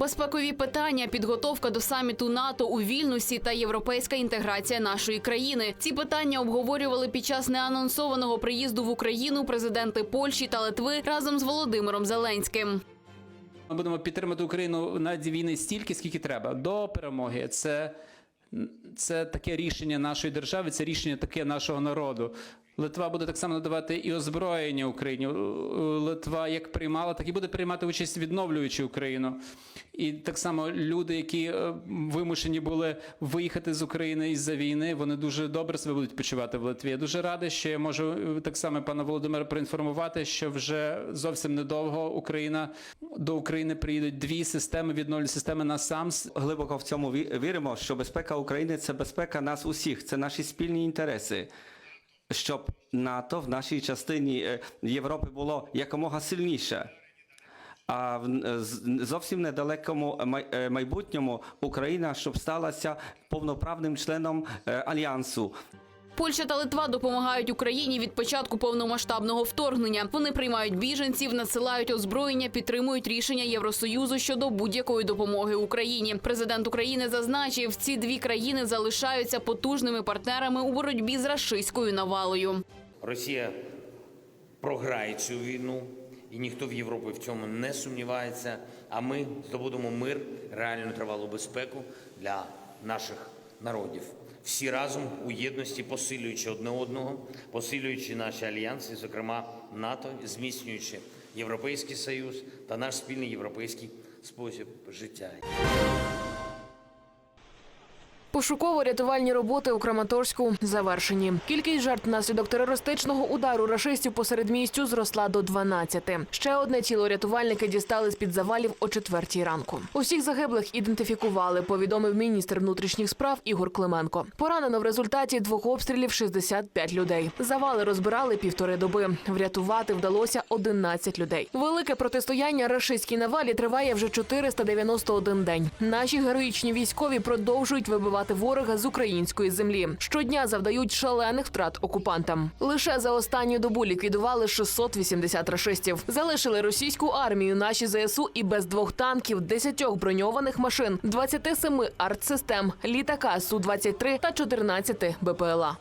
Безпекові питання, підготовка до саміту НАТО у Вільнюсі та європейська інтеграція нашої країни. Ці питання обговорювали під час неанонсованого приїзду в Україну президенти Польщі та Литви разом з Володимиром Зеленським. Ми будемо підтримати Україну на війни стільки, скільки треба до перемоги. Це, це таке рішення нашої держави, це рішення таке нашого народу. Литва буде так само надавати і озброєння Україні. Литва як приймала, так і буде приймати участь відновлюючи Україну. І так само люди, які е, вимушені були виїхати з України із-за війни, вони дуже добре себе будуть почувати в Литві. Я дуже радий, що я можу е, так само пана Володимира проінформувати, що вже зовсім недовго Україна до України приїдуть дві системи відновлені системи на САМС. Глибоко в цьому віримо, що безпека України це безпека нас усіх, це наші спільні інтереси. Щоб НАТО в нашій частині е, Європи було якомога сильніше. А в е, зовсім недалекому е, майбутньому Україна, щоб сталася повноправним членом альянсу. Польща та Литва допомагають Україні від початку повномасштабного вторгнення. Вони приймають біженців, надсилають озброєння, підтримують рішення Євросоюзу щодо будь-якої допомоги Україні. Президент України зазначив, ці дві країни залишаються потужними партнерами у боротьбі з рашистською навалою. Росія програє цю війну, і ніхто в Європі в цьому не сумнівається. А ми здобудемо мир, реальну тривалу безпеку для наших народів. Всі разом у єдності, посилюючи одне одного, посилюючи наші альянси, зокрема НАТО, зміцнюючи Європейський Союз та наш спільний європейський спосіб життя. Пошуково-рятувальні роботи у Краматорську завершені. Кількість жертв внаслідок терористичного удару рашистів посеред містю зросла до 12. Ще одне тіло рятувальники дістали з під завалів о четвертій ранку. Усіх загиблих ідентифікували. Повідомив міністр внутрішніх справ Ігор Клименко. Поранено в результаті двох обстрілів 65 людей. Завали розбирали півтори доби. Врятувати вдалося 11 людей. Велике протистояння рашистській навалі триває вже 491 день. Наші героїчні військові продовжують вибивати ворога з української землі. Щодня завдають шалених втрат окупантам. Лише за останню добу ліквідували 680 рашистів. Залишили російську армію наші ЗСУ і без двох танків, 10 броньованих машин, 27 артсистем, літака су 23 та 14 БПЛА.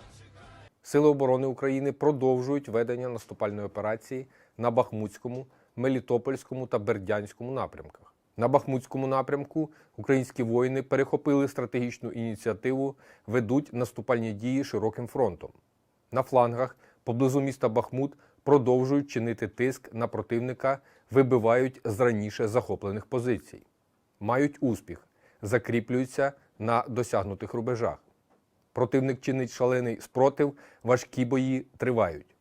Сили оборони України продовжують ведення наступальної операції на Бахмутському, Мелітопольському та Бердянському напрямках. На Бахмутському напрямку українські воїни перехопили стратегічну ініціативу, ведуть наступальні дії широким фронтом. На флангах поблизу міста Бахмут продовжують чинити тиск на противника, вибивають з раніше захоплених позицій. Мають успіх, закріплюються на досягнутих рубежах. Противник чинить шалений спротив, важкі бої тривають.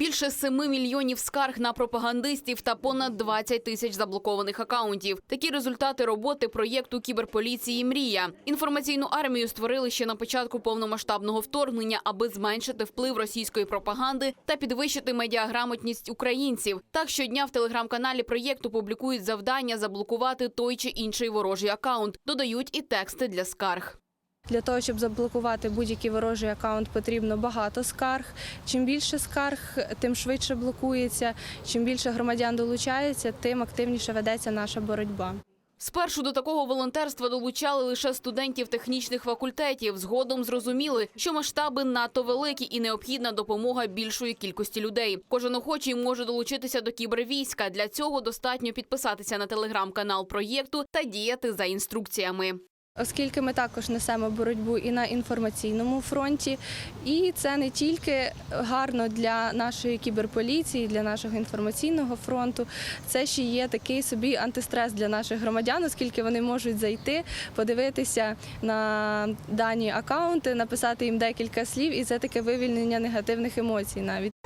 Більше 7 мільйонів скарг на пропагандистів та понад 20 тисяч заблокованих акаунтів. Такі результати роботи проєкту кіберполіції Мрія. Інформаційну армію створили ще на початку повномасштабного вторгнення, аби зменшити вплив російської пропаганди та підвищити медіаграмотність українців. Так щодня в телеграм-каналі проєкту публікують завдання заблокувати той чи інший ворожий акаунт. Додають і тексти для скарг. Для того, щоб заблокувати будь-який ворожий акаунт, потрібно багато скарг. Чим більше скарг, тим швидше блокується. Чим більше громадян долучається, тим активніше ведеться наша боротьба. Спершу до такого волонтерства долучали лише студентів технічних факультетів. Згодом зрозуміли, що масштаби надто великі і необхідна допомога більшої кількості людей. Кожен охочий може долучитися до кібервійська. Для цього достатньо підписатися на телеграм-канал проєкту та діяти за інструкціями. Оскільки ми також несемо боротьбу і на інформаційному фронті, і це не тільки гарно для нашої кіберполіції, для нашого інформаційного фронту, це ще є такий собі антистрес для наших громадян, оскільки вони можуть зайти, подивитися на дані акаунти, написати їм декілька слів, і це таке вивільнення негативних емоцій навіть.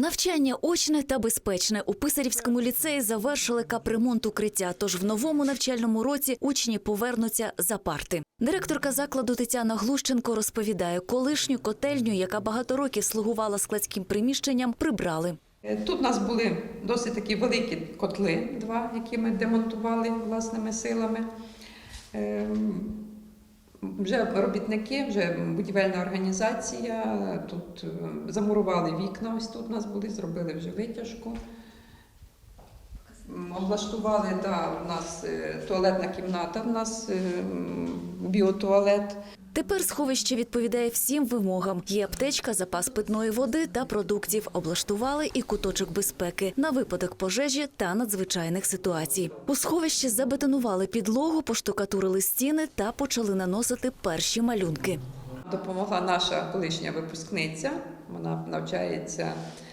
Навчання очне та безпечне у Писарівському ліцеї завершили капремонт укриття. Тож в новому навчальному році учні повернуться за парти. Директорка закладу Тетяна Глущенко розповідає, колишню котельню, яка багато років слугувала складським приміщенням, прибрали. Е, Тут у нас були досить такі великі котли, два, які ми демонтували власними силами. Вже робітники, вже будівельна організація. Тут е, замурували вікна. Ось тут у нас були, зробили вже витяжку. Облаштували, да, у нас е, туалетна кімната, у нас е, біотуалет. Тепер сховище відповідає всім вимогам. Є аптечка, запас питної води та продуктів. Облаштували і куточок безпеки на випадок пожежі та надзвичайних ситуацій. У сховищі забетонували підлогу, поштукатурили стіни та почали наносити перші малюнки. Допомогла наша колишня випускниця. Вона навчається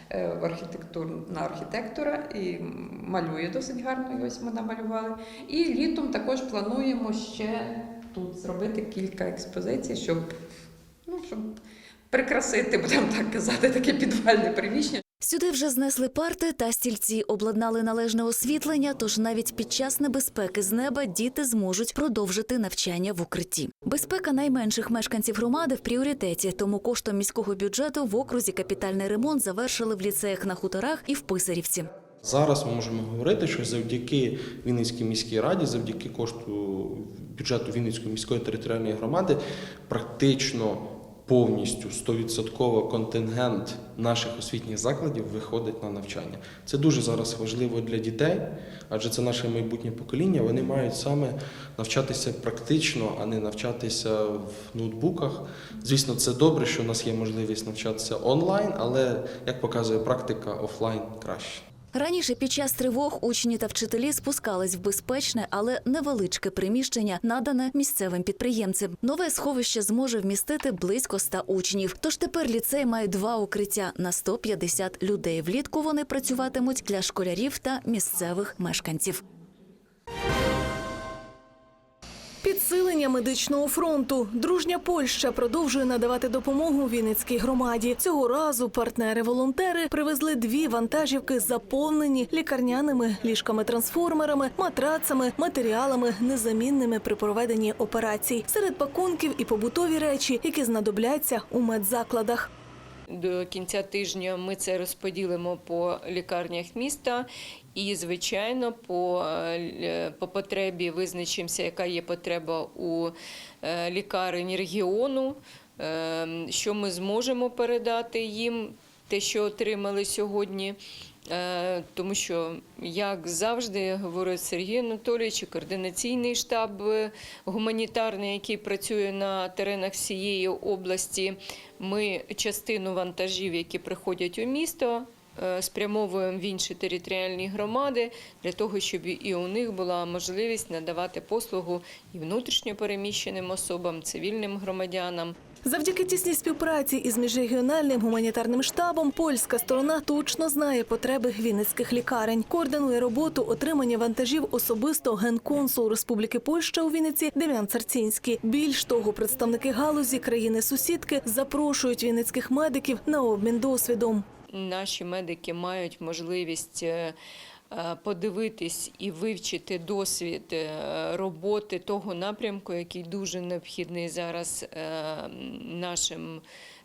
е, в архітектур на архітектора і малює досить гарно. І ось ми намалювали. І літом також плануємо ще тут зробити кілька експозицій, щоб, ну, щоб прикрасити, будемо так казати, таке підвальне приміщення. Сюди вже знесли парти та стільці, обладнали належне освітлення, тож навіть під час небезпеки з неба діти зможуть продовжити навчання в укритті. Безпека найменших мешканців громади в пріоритеті, тому коштом міського бюджету в окрузі капітальний ремонт завершили в ліцеях на хуторах і в Писарівці. Зараз ми можемо говорити, що завдяки Вінницькій міській раді, завдяки кошту бюджету Вінницької міської територіальної громади, практично повністю 100% контингент наших освітніх закладів виходить на навчання. Це дуже зараз важливо для дітей, адже це наше майбутнє покоління. Вони мають саме навчатися практично, а не навчатися в ноутбуках. Звісно, це добре, що у нас є можливість навчатися онлайн, але як показує практика, офлайн краще. Раніше під час тривог учні та вчителі спускались в безпечне, але невеличке приміщення, надане місцевим підприємцям. Нове сховище зможе вмістити близько 100 учнів. Тож тепер ліцей має два укриття на 150 людей. Влітку вони працюватимуть для школярів та місцевих мешканців. Підсилення медичного фронту. Дружня Польща продовжує надавати допомогу Вінницькій громаді. Цього разу партнери-волонтери привезли дві вантажівки, заповнені лікарняними ліжками-трансформерами, матрацами, матеріалами, незамінними при проведенні операцій. Серед пакунків і побутові речі, які знадобляться у медзакладах. До кінця тижня ми це розподілимо по лікарнях міста і, звичайно, по, е, по потребі визначимося, яка є потреба у е, лікарень регіону, е, що ми зможемо передати їм, те, що отримали сьогодні. Е, Тому що, як завжди говорить Сергій Анатолійович, координаційний штаб е, гуманітарний, який працює на теренах всієї області, ми частину вантажів, які приходять у місто, е, спрямовуємо в інші територіальні громади для того, щоб і у них була можливість надавати послугу і внутрішньопереміщеним особам, цивільним громадянам. Завдяки тісній співпраці із міжрегіональним гуманітарним штабом польська сторона точно знає потреби вінницьких лікарень. Координує роботу отримання вантажів особисто генконсул Республіки Польща у Вінниці Дем'ян Царцінський. Більш того, представники галузі країни-сусідки запрошують вінницьких медиків на обмін досвідом. Наші медики мають можливість е, подивитись і вивчити досвід е, роботи того напрямку, який дуже необхідний зараз е, нашим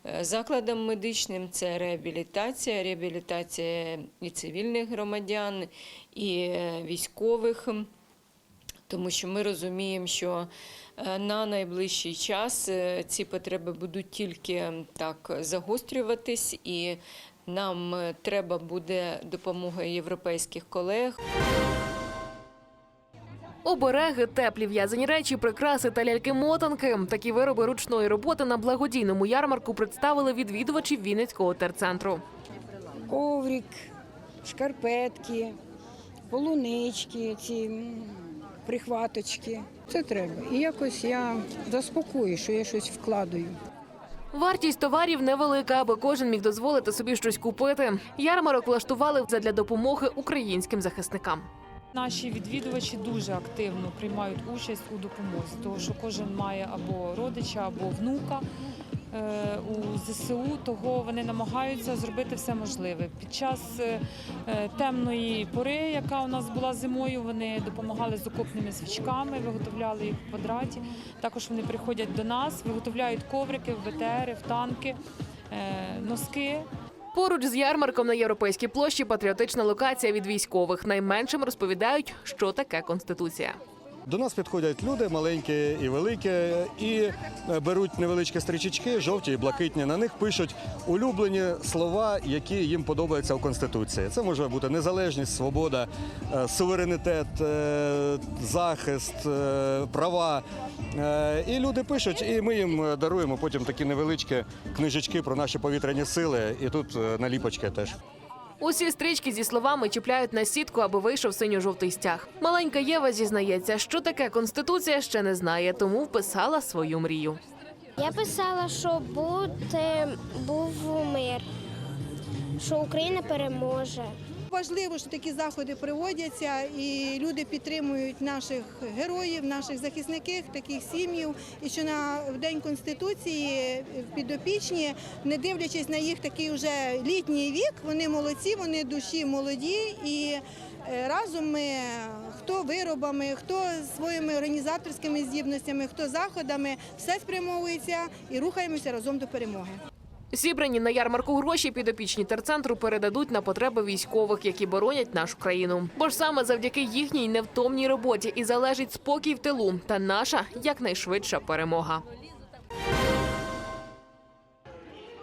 е, закладам медичним. Це реабілітація, реабілітація і цивільних громадян, і е, військових. Тому що ми розуміємо, що е, на найближчий час е, ці потреби будуть тільки так загострюватись, і нам е, треба буде допомога європейських колег. Обереги, теплі в'язані речі, прикраси та ляльки-мотанки. Такі вироби ручної роботи на благодійному ярмарку представили відвідувачі Вінницького терцентру. коврик, шкарпетки, полунички, ці прихваточки. Це треба. І якось я заспокою, що я щось вкладаю. Вартість товарів невелика, аби кожен міг дозволити собі щось купити. Ярмарок влаштували задля допомоги українським захисникам. Наші відвідувачі дуже активно приймають участь у допомозі, тому що кожен має або родича, або внука у ЗСУ, того вони намагаються зробити все можливе. Під час е, е, темної пори, яка у нас була зимою, вони допомагали з окопними свічками, виготовляли їх в квадраті. Також вони приходять до нас, виготовляють коврики, в БТРи, в танки, е, носки. Поруч з ярмарком на європейській площі патріотична локація від військових. Найменшим розповідають, що таке конституція. До нас підходять люди маленькі і великі, і е, беруть невеличкі стрічечки, жовті і блакитні. На них пишуть улюблені слова, які їм подобаються в Конституції. Це може бути незалежність, свобода, е, суверенітет, е, захист, права. І люди пишуть, і ми їм даруємо потім такі невеличкі книжечки про наші повітряні сили. І тут наліпочки теж. Усі стрічки зі словами чіпляють на сітку, аби вийшов синьо-жовтий стяг. Маленька Єва зізнається, що таке конституція ще не знає, тому вписала свою мрію. Я писала, що буде був мир, що Україна переможе. Важливо, що такі заходи проводяться, і люди підтримують наших героїв, наших захисників, таких сім'їв. І що на день конституції підопічні, не дивлячись на їх такий вже літній вік, вони молодці, вони душі молоді і. е, Разом ми хто виробами, хто своїми організаторськими здібностями, хто заходами, все спрямовується і рухаємося разом до перемоги. Зібрані на ярмарку гроші підопічні терцентру передадуть на потреби військових, які боронять нашу країну. Бо ж саме завдяки їхній невтомній роботі і залежить спокій в тилу та наша якнайшвидша перемога.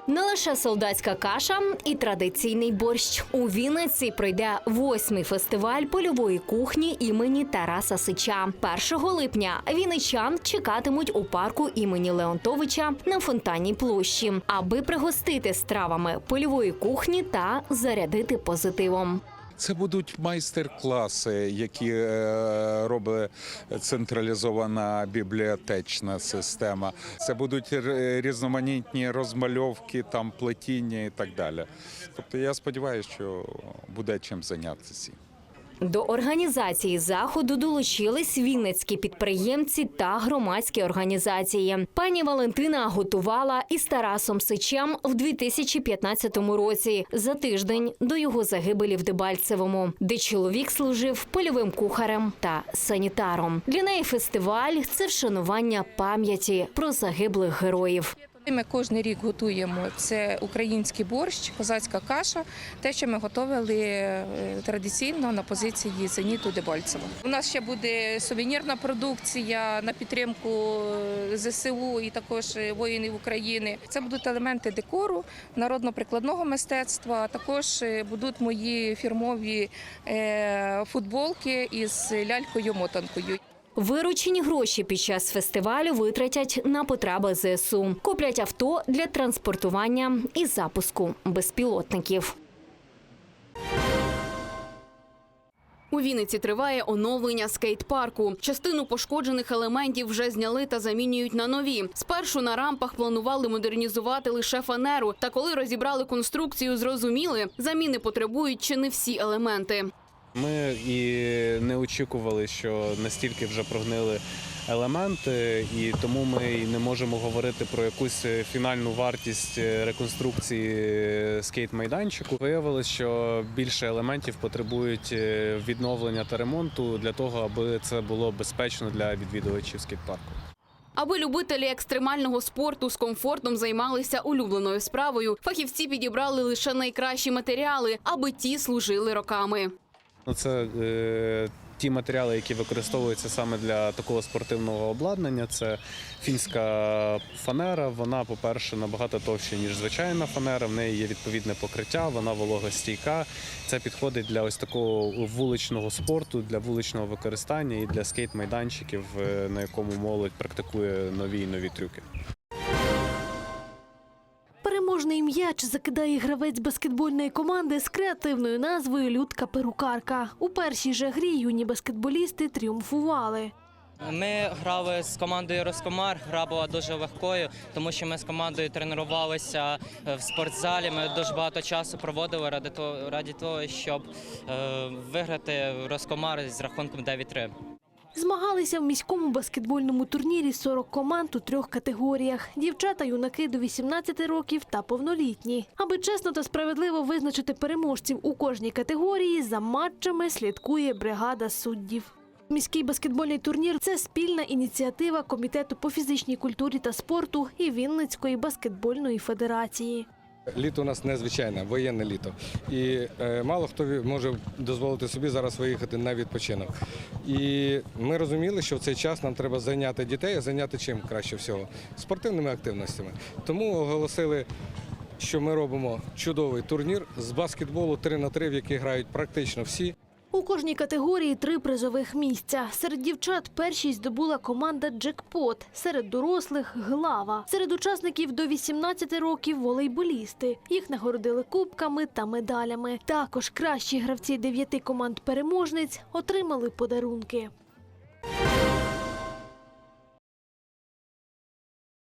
Не лише солдатська каша і традиційний борщ. У Вінниці пройде восьмий фестиваль польової кухні імені Тараса Сича. 1 липня вінничан чекатимуть у парку імені Леонтовича на фонтанній площі, аби пригостити стравами польової кухні та зарядити позитивом. Це будуть майстер-класи, які е, робить централізована бібліотечна система. Це будуть різноманітні розмальовки, там плетіння і так далі. Тобто я сподіваюся, що буде чим зайнятися. До організації заходу долучились вінницькі підприємці та громадські організації. Пані Валентина готувала із Тарасом Сичем в 2015 році за тиждень до його загибелі в Дебальцевому, де чоловік служив польовим кухарем та санітаром. Для неї фестиваль це вшанування пам'яті про загиблих героїв. Ми кожен рік готуємо це український борщ, козацька каша, те, що ми готували е, традиційно на позиції Зеніту Дебальцева. У нас ще буде сувенірна продукція на підтримку е, ЗСУ і також е, воїнів України. Це будуть елементи декору, народно-прикладного мистецтва. Також будуть мої фірмові футболки із лялькою-мотанкою. Виручені гроші під час фестивалю витратять на потреби ЗСУ. Куплять авто для транспортування і запуску безпілотників. У Вінниці триває оновлення скейт-парку. Частину пошкоджених елементів вже зняли та замінюють на нові. Спершу на рампах планували модернізувати лише фанеру. Та коли розібрали конструкцію, зрозуміли, заміни потребують чи не всі елементи. Ми і не очікували, що настільки вже прогнили елементи, і тому ми і не можемо говорити про якусь фінальну вартість реконструкції скейт-майданчику. Виявилось, що більше елементів потребують е, відновлення та ремонту для того, аби це було безпечно для відвідувачів скейт-парку. Аби любителі екстремального спорту з комфортом займалися улюбленою справою, фахівці підібрали лише найкращі матеріали, аби ті служили роками. Ну, це е, ті матеріали, які використовуються саме для такого спортивного обладнання. Це фінська фанера. Вона, по-перше, набагато товща, ніж звичайна фанера. В неї є відповідне покриття, вона вологостійка. Це підходить для ось такого вуличного спорту, для вуличного використання і для скейт-майданчиків, е, на якому молодь практикує нові і нові трюки. Переможний м'яч закидає гравець баскетбольної команди з креативною назвою Людка Перукарка. У першій же грі юні баскетболісти тріумфували. Ми грали з командою Роскомар. Гра була дуже легкою, тому що ми з командою тренувалися е, в спортзалі. Ми дуже багато часу проводили ради того, раді того, щоб е, виграти Роскомар з рахунком 9-3. Змагалися в міському баскетбольному турнірі 40 команд у трьох категоріях: дівчата, юнаки до 18 років та повнолітні. Аби чесно та справедливо визначити переможців у кожній категорії, за матчами слідкує бригада суддів. Міський баскетбольний турнір це спільна ініціатива комітету по фізичній культурі та спорту і Вінницької баскетбольної федерації. Літо у нас незвичайне, воєнне літо. І е, мало хто може дозволити собі зараз виїхати на відпочинок. І ми розуміли, що в цей час нам треба зайняти дітей, а зайняти чим краще всього? Спортивними активностями. Тому оголосили, що ми робимо чудовий турнір з баскетболу 3 на 3 в який грають практично всі. У кожній категорії три призових місця. Серед дівчат першість здобула команда Джекпот, серед дорослих глава. Серед учасників до 18 років волейболісти. Їх нагородили кубками та медалями. Також кращі гравці дев'яти команд переможниць отримали подарунки.